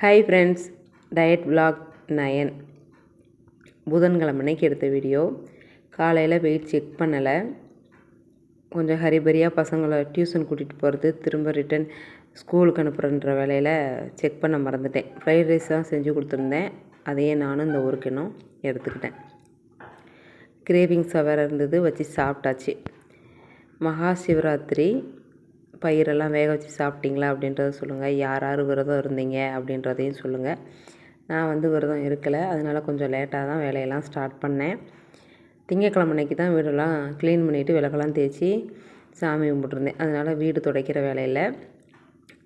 Hi friends diet vlog Nayan. புதன்கிழமை அன்னைக்கு எடுத்த வீடியோ காலையில் வெயிட் செக் பண்ணலை. கொஞ்சம் ஹரிபரியாக பசங்களை டியூஷன் கூட்டிகிட்டு போகிறது திரும்ப ரிட்டன் ஸ்கூலுக்கு அனுப்புகிறன்ற வேலையில் செக் பண்ண மறந்துட்டேன். ஃப்ரைட் ரைஸ் தான் செஞ்சு கொடுத்துருந்தேன். அதையே நானும் இந்த ஒரு எடுத்துக்கிட்டேன். கிரேவிங்ஸாக வேறு இருந்தது வச்சு சாப்பிட்டாச்சு. மகா சிவராத்திரி. பயிரெல்லாம் வேக வச்சு சாப்பிட்டீங்களா அப்படின்றத சொல்லுங்கள் யார் யார் விரதம் இருந்தீங்க அப்படின்றதையும் சொல்லுங்கள் நான் வந்து விரதம் இருக்கலை. அதனால் கொஞ்சம் லேட்டாக தான் வேலையெல்லாம் ஸ்டார்ட் பண்ணேன். திங்கக்கிழமை அன்னைக்கு தான் வீடெல்லாம் க்ளீன் பண்ணிவிட்டு விளக்கெல்லாம் தேய்ச்சி சாமி கும்பிட்ருந்தேன் அதனால் வீடு துடைக்கிற வேலையில்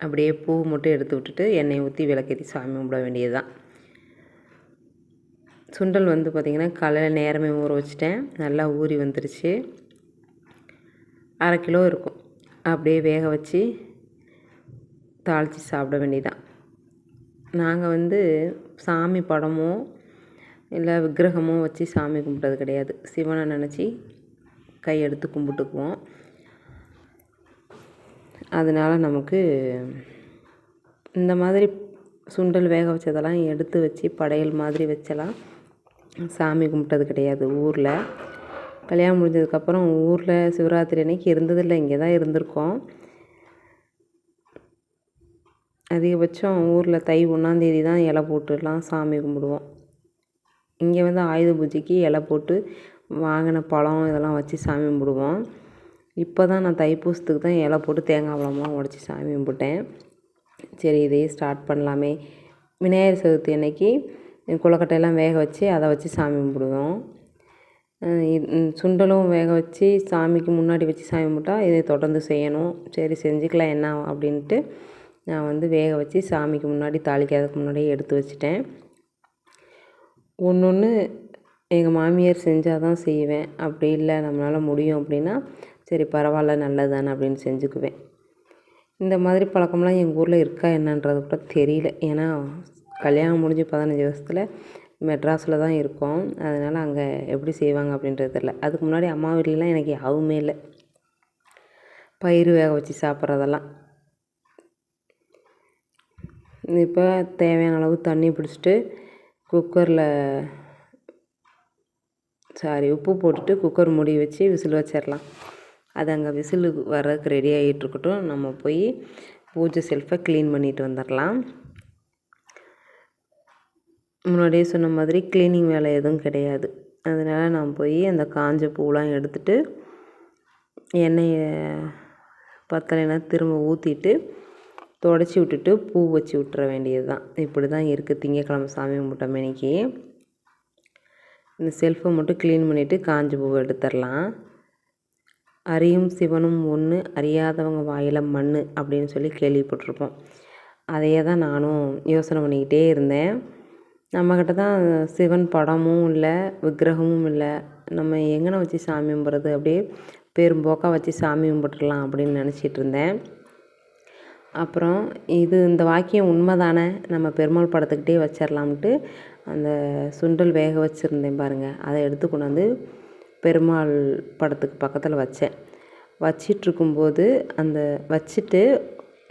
அப்படியே பூ மட்டும் எடுத்து விட்டுட்டு எண்ணெய் ஊற்றி விளக்கேற்றி சாமி கும்பிட வேண்டியது தான் சுண்டல் வந்து பார்த்திங்கன்னா காலையில் நேரமே ஊற வச்சுட்டேன். நல்லா ஊறி வந்துருச்சு. அரை கிலோ இருக்கும். அப்படியே வேக வச்சு தாளித்து சாப்பிட வேண்டியதான் நாங்கள் வந்து சாமி படமோ இல்லை விக்கிரகமோ வச்சு சாமி கும்பிட்டது கிடையாது. சிவனை நினச்சி கையெடுத்து கும்பிட்டுக்குவோம். அதனால் நமக்கு இந்த மாதிரி சுண்டல் வேக வச்சதெல்லாம் எடுத்து வச்சு படையல் மாதிரி வச்செல்லாம் சாமி கும்பிட்டது கிடையாது ஊரில். கல்யாணம் முடிஞ்சதுக்கப்புறம் ஊரில் சிவராத்திரி அன்னைக்கு இருந்ததில்லை இங்கே தான் இருந்திருக்கோம். அதிகபட்சம் ஊரில் தை ஒன்றாந்தேதி தான் இலை போட்டுலாம் சாமி கும்பிடுவோம். இங்கே வந்து ஆயுத பூஜைக்கு இலை போட்டு வாங்கின பழம் இதெல்லாம் வச்சு சாமி கும்பிடுவோம். இப்போ தான் நான் தைப்பூசத்துக்கு தான் இலை போட்டு தேங்காய் பழமாக உடச்சி சாமி கும்பிட்டேன். சரி இதையே ஸ்டார்ட் பண்ணலாமே. விநாயகர் சதுர்த்தி அன்னைக்கு குளக்கட்டையெல்லாம் வேக வச்சு அதை வச்சு சாமி கும்பிடுவோம். சுண்டலும் வேக வச்சு சாமிக்கு முன்னாடி வச்சு சாமி கும்பிட்டா இதை தொடர்ந்து செய்யணும். சரி செஞ்சுக்கலாம் என்ன அப்படின்ட்டு நான் வந்து வேக வச்சு சாமிக்கு முன்னாடி தாளிக்காததுக்கு முன்னாடியே எடுத்து வச்சுட்டேன். ஒன்று ஒன்று எங்கள் மாமியார் செஞ்சால் தான் செய்வேன். அப்படி இல்லை நம்மளால் முடியும் அப்படின்னா சரி பரவாயில்ல நல்லது தானே அப்படின்னு செஞ்சுக்குவேன். இந்த மாதிரி பழக்கம்லாம் எங்கள் ஊரில் இருக்கா என்னன்றது கூட தெரியல. ஏன்னா கல்யாணம் முடிஞ்சு பதினஞ்சு வருஷத்தில் மெட்ராஸில் தான் இருக்கோம். அதனால் அங்கே எப்படி செய்வாங்க அப்படின்றது தெரில அதுக்கு முன்னாடி அம்மா வீட்லலாம் எனக்கு யாவுமே இல்லை. பயிர் வேக வச்சு சாப்பிட்றதெல்லாம். இப்போ தேவையான அளவு தண்ணி பிடிச்சிட்டு குக்கரில் சாரி உப்பு போட்டுட்டு குக்கர் மூடி வச்சு விசில் வச்சிடலாம். அது அங்கே விசில் வர்றதுக்கு ரெடி ஆகிட்டு இருக்கட்டும். நம்ம போய் பூஜை செல்ஃபை க்ளீன் பண்ணிட்டு வந்துடலாம். முன்னாடியே சொன்ன மாதிரி க்ளீனிங் வேலை எதுவும் கிடையாது. அதனால் நான் போய் அந்த காஞ்ச பூவெலாம் எடுத்துட்டு எண்ணெயை பத்தலைன்னா திரும்ப ஊற்றிட்டு தொடச்சி விட்டுட்டு பூ வச்சு விட்டுற வேண்டியது தான் இப்படி தான் இருக்குது திங்கக்கிழமை சாமி கும்பிட்ட மணிக்கு இந்த செல்ஃபை மட்டும் க்ளீன் பண்ணிவிட்டு காஞ்சி பூவை எடுத்துடலாம். அரியும் சிவனும் ஒன்று அறியாதவங்க வாயில் மண் அப்படின்னு சொல்லி கேள்விப்பட்டிருப்போம். அதையே தான் நானும் யோசனை பண்ணிக்கிட்டே இருந்தேன். நம்மக்கிட்ட தான் சிவன் படமும் இல்லை விக்கிரகமும் இல்லை. நம்ம எங்கன வச்சு சாமி கும்பிட்றது? அப்படியே பெரும்போக்காக வச்சு சாமி கும்பிட்றலாம் அப்படின்னு நினச்சிட்டு இருந்தேன். அப்புறம் இது இந்த வாக்கியம் உண்மை தானே நம்ம பெருமாள் படத்துக்கிட்டே வச்சிடலாம்ட்டு அந்த சுண்டல் வேக வச்சுருந்தேன் பாருங்கள் அதை எடுத்து கொண்டாந்து பெருமாள் படத்துக்கு பக்கத்தில் வச்சேன். வச்சிட்ருக்கும்போது அந்த வச்சுட்டு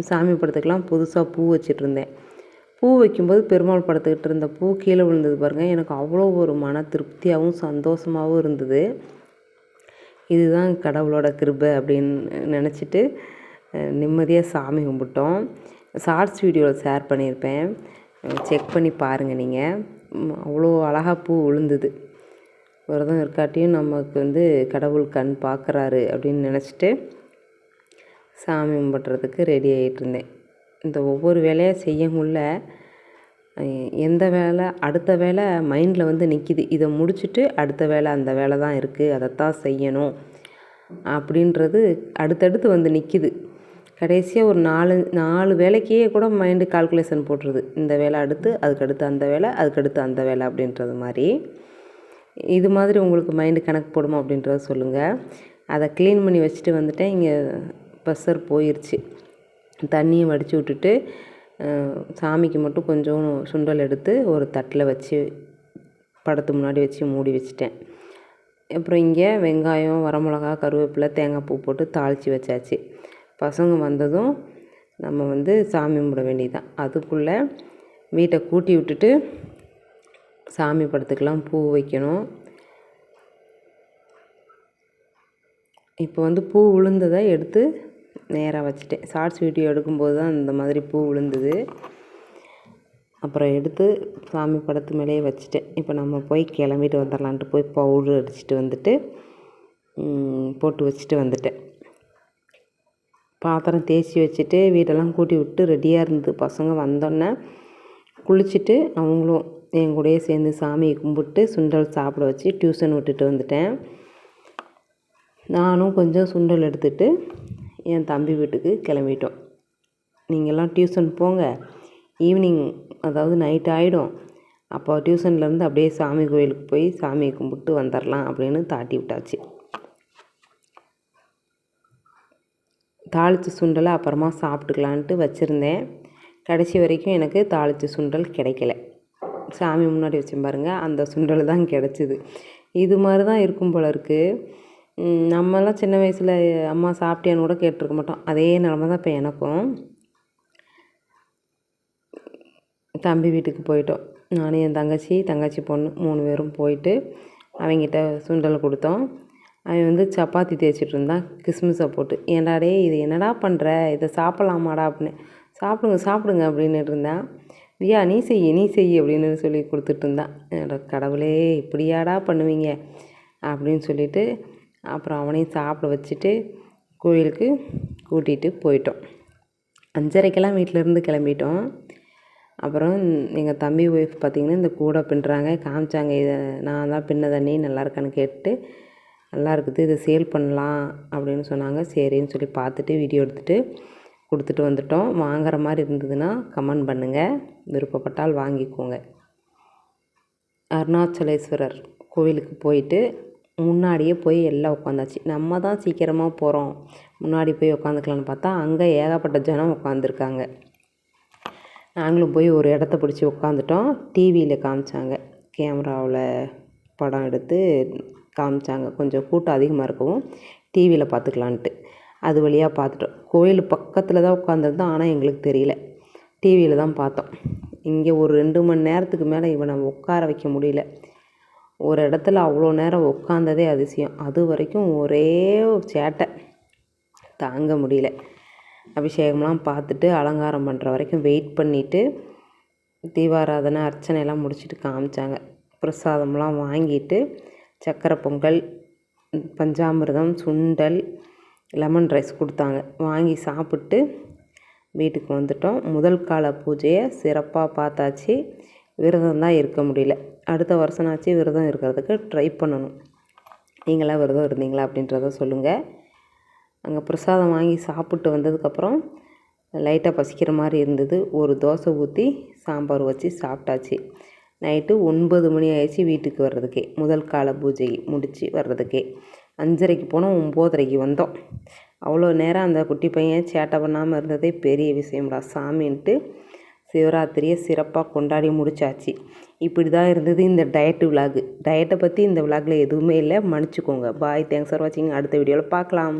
சாமி படத்துக்கெலாம் புதுசாக பூ வச்சிட்ருந்தேன் பூ வைக்கும்போது பெருமாள் படுத்துக்கிட்டு இருந்த பூ கீழே விழுந்தது பாருங்கள் எனக்கு அவ்வளோ ஒரு மன திருப்தியாகவும் சந்தோஷமாகவும் இருந்தது. இதுதான் கடவுளோட கிருபை அப்படின்னு நினச்சிட்டு நிம்மதியாக சாமி கும்பிட்டோம். ஷார்ட்ஸ் வீடியோவில் ஷேர் பண்ணியிருப்பேன். செக் பண்ணி பாருங்கள் நீங்கள் அவ்வளோ அழகாக பூ விழுந்தது. விரதம் இருக்காட்டியும் நமக்கு வந்து கடவுள் கண் பார்க்குறாரு அப்படின்னு நினச்சிட்டு சாமி கும்பிட்றதுக்கு ரெடி ஆகிட்டு இருந்தேன். இந்த ஒவ்வொரு வேலையாக செய்யக்குள்ள எந்த வேலை அடுத்த வேலை மைண்டில் வந்து நிற்கிது இதை முடிச்சுட்டு அடுத்த வேலை அந்த வேலை தான் இருக்குது அதைத்தான் செய்யணும். அப்படின்றது அடுத்தடுத்து வந்து நிற்கிது கடைசியாக ஒரு நாலு நாலு வேலைக்கே கூட மைண்டு கால்குலேஷன் போட்டுருது. இந்த வேலை அடுத்து அதுக்கடுத்து அந்த வேலை அதுக்கடுத்து அந்த வேலை அப்படின்றது மாதிரி. இது மாதிரி உங்களுக்கு மைண்டு கணக்கு போடுமா அப்படின்றத சொல்லுங்கள் அதை க்ளீன் பண்ணி வச்சுட்டு வந்துட்டேன். இங்கே ப்ரெஷர் போயிடுச்சு தண்ணியை வடித்து விட்டுட்டு சாமிக்கு மட்டும் கொஞ்சம் சுண்டல் எடுத்து ஒரு தட்டில் வச்சு படத்து முன்னாடி வச்சு மூடி வச்சுட்டேன். அப்புறம் இங்கே வெங்காயம் வரமிளகா கருவேப்பிலை தேங்காய் பூ போட்டு தாளித்து வச்சாச்சு. பசங்க வந்ததும் நம்ம வந்து சாமி கும்பிட வேண்டியது தான் அதுக்குள்ளே வீட்டை கூட்டி விட்டுட்டு சாமி படத்துக்கெலாம் பூ வைக்கணும். இப்போ வந்து பூ விழுந்ததை எடுத்து நேராக வச்சுட்டேன். ஷார்ட்ஸ் வீடியோ எடுக்கும்போது தான் இந்த மாதிரி பூ விழுந்தது. அப்புறம் எடுத்து சாமி படத்து மேலேயே வச்சுட்டேன். இப்போ நம்ம போய் கிளம்பிட்டு வந்துடலான்ட்டு போய் பவுடர் அடிச்சுட்டு வந்துட்டு போட்டு வச்சுட்டு வந்துட்டேன். பாத்திரம் தேய்ச்சி வச்சுட்டு வீடெல்லாம் கூட்டி விட்டு ரெடியாக இருந்தது. பசங்க வந்தோடனே குளிச்சுட்டு அவங்களும் என் கூடயே சேர்ந்து சாமியை கும்பிட்டு சுண்டல் சாப்பிட வச்சு டியூஷன் விட்டுட்டு வந்துட்டேன். நானும் கொஞ்சம் சுண்டல் எடுத்துகிட்டு என் தம்பி வீட்டுக்கு கிளம்பிட்டோம். நீங்கள்லாம் டியூஷன் போங்க. ஈவினிங் அதாவது நைட் ஆகிடும் அப்போ டியூஷன்லேருந்து அப்படியே சாமி கோயிலுக்கு போய் சாமியை கும்பிட்டு வந்துடலாம் அப்படின்னு தாட்டி விட்டாச்சு. தாளித்த சுண்டலை அப்புறமா சாப்பிட்டுக்கலான்ட்டு வச்சுருந்தேன். கடைசி வரைக்கும் எனக்கு தாளித்த சுண்டல் கிடைக்கல. சாமி முன்னாடி வச்சேன் பாருங்கள் அந்த சுண்டல் தான் கிடச்சிது. இது மாதிரி தான் இருக்கும் போல இருக்குது நம்மலாம் சின்ன வயசில் அம்மா சாப்பிட்டியான்னு கூட கேட்டிருக்க மாட்டோம். அதே நிலமை தான் இப்போ எனக்கும். தம்பி வீட்டுக்கு போயிட்டோம். நானும் என் தங்கச்சி தங்கச்சி பொண்ணு மூணு பேரும் போயிட்டு அவங்கிட்ட சுண்டல் கொடுத்தோம். அவன் வந்து சப்பாத்தி தேய்ச்சிட்டு இருந்தான். கிஸ்மிஸை போட்டு. ஏண்டாடே இது என்னடா பண்ணுற இதை சாப்பிட்லாமாடா அப்படின்னு. சாப்பிடுங்க சாப்பிடுங்க அப்படின்னு இருந்தான். வியா நீ செய் நீ செய் அப்படின்னு சொல்லி கொடுத்துட்டு இருந்தான். என்னோட கடவுளே இப்படியாடா பண்ணுவீங்க? அப்படின்னு சொல்லிட்டு அப்புறம் அவனையும் சாப்பிட வச்சுட்டு கோயிலுக்கு கூட்டிகிட்டு போயிட்டோம். அஞ்சரைக்கெல்லாம் வீட்டிலேருந்து கிளம்பிட்டோம். அப்புறம் எங்கள் தம்பி ஒய்ஃப் பார்த்திங்கன்னா இந்த கூடை பின்னுறாங்க காமிச்சாங்க இதை நான் தான் பின்ன தண்ணி நல்லா இருக்கான்னு கேட்டு நல்லா இருக்குது இதை சேல் பண்ணலாம் அப்படின்னு சொன்னாங்க. சரின்னு சொல்லி பார்த்துட்டு வீடியோ எடுத்துகிட்டு கொடுத்துட்டு வந்துட்டோம். வாங்குற மாதிரி இருந்ததுன்னா கமெண்ட் பண்ணுங்கள் விருப்பப்பட்டால் வாங்கிக்கோங்க. அருணாச்சலேஸ்வரர் கோவிலுக்கு போயிட்டு முன்னாடியே போய் எல்லாம் உட்காந்தாச்சு நம்ம தான் சீக்கிரமாக போகிறோம் முன்னாடி போய் உட்காந்துக்கலான்னு பார்த்தா அங்கே ஏகப்பட்ட ஜனம் உட்காந்துருக்காங்க நாங்களும் போய் ஒரு இடத்த பிடிச்சி உட்காந்துட்டோம் டிவியில் காமிச்சாங்க. கேமராவில் படம் எடுத்து காமிச்சாங்க. கொஞ்சம் கூட்டம் அதிகமாக இருக்கவும் டிவியில் பார்த்துக்கலான்ட்டு அது வழியாக பார்த்துட்டோம் கோயில் பக்கத்தில் தான் உட்காந்துருந்தோம் ஆனால் எங்களுக்கு தெரியல. டிவியில் தான் பார்த்தோம். இங்கே ஒரு ரெண்டு மணி நேரத்துக்கு மேலே இவனை உட்கார வைக்க முடியல. ஒரு இடத்துல அவ்வளோ நேரம் உட்காந்ததே அதிசயம். அது வரைக்கும் ஒரே சேட்டை. தாங்க முடியல. அபிஷேகம்லாம் பார்த்துட்டு அலங்காரம் பண்ணுற வரைக்கும் வெயிட் பண்ணிவிட்டு தீபாராதனை அர்ச்சனையெல்லாம் முடிச்சுட்டு காமிச்சாங்க. பிரசாதம்லாம் வாங்கிட்டு சக்கரை பொங்கல் பஞ்சாமிர்தம் சுண்டல் லெமன் ரைஸ் கொடுத்தாங்க. வாங்கி சாப்பிட்டு வீட்டுக்கு வந்துட்டோம். முதல் கால பூஜையை சிறப்பாக பார்த்தாச்சு. விரதம் தான் இருக்க முடியல. அடுத்த வருஷம்னாச்சு விரதம் இருக்கிறதுக்கு ட்ரை பண்ணணும். நீங்களாம் விரதம் இருந்தீங்களா அப்படின்றத சொல்லுங்கள் அங்கே பிரசாதம் வாங்கி சாப்பிட்டு வந்ததுக்கப்புறம் லைட்டாக பசிக்கிற மாதிரி இருந்தது. ஒரு தோசை ஊற்றி சாம்பார் வச்சு சாப்பிட்டாச்சு. நைட்டு ஒன்பது மணி ஆயிடுச்சு வீட்டுக்கு வர்றதுக்கே. முதல் கால பூஜை முடித்து வர்றதுக்கே. அஞ்சரைக்கு போனோம் ஒம்போதரைக்கு வந்தோம். அவ்வளோ நேரம் அந்த குட்டி பையன் சேட்டை பண்ணாமல் இருந்ததே பெரிய விஷயம்டா. சாமின்ட்டு சிவராத்திரியை சிறப்பாக கொண்டாடி முடிச்சாச்சு. இப்படி தான் இருந்தது இந்த டயட்டு விலாகு டயட்டை பற்றி இந்த விலாகில் எதுவுமே இல்லை. மன்னிச்சிக்கோங்க. பாய் தேங்க்ஸ் ஃபார் வாட்சிங் அடுத்த வீடியோவில் பார்க்கலாம்.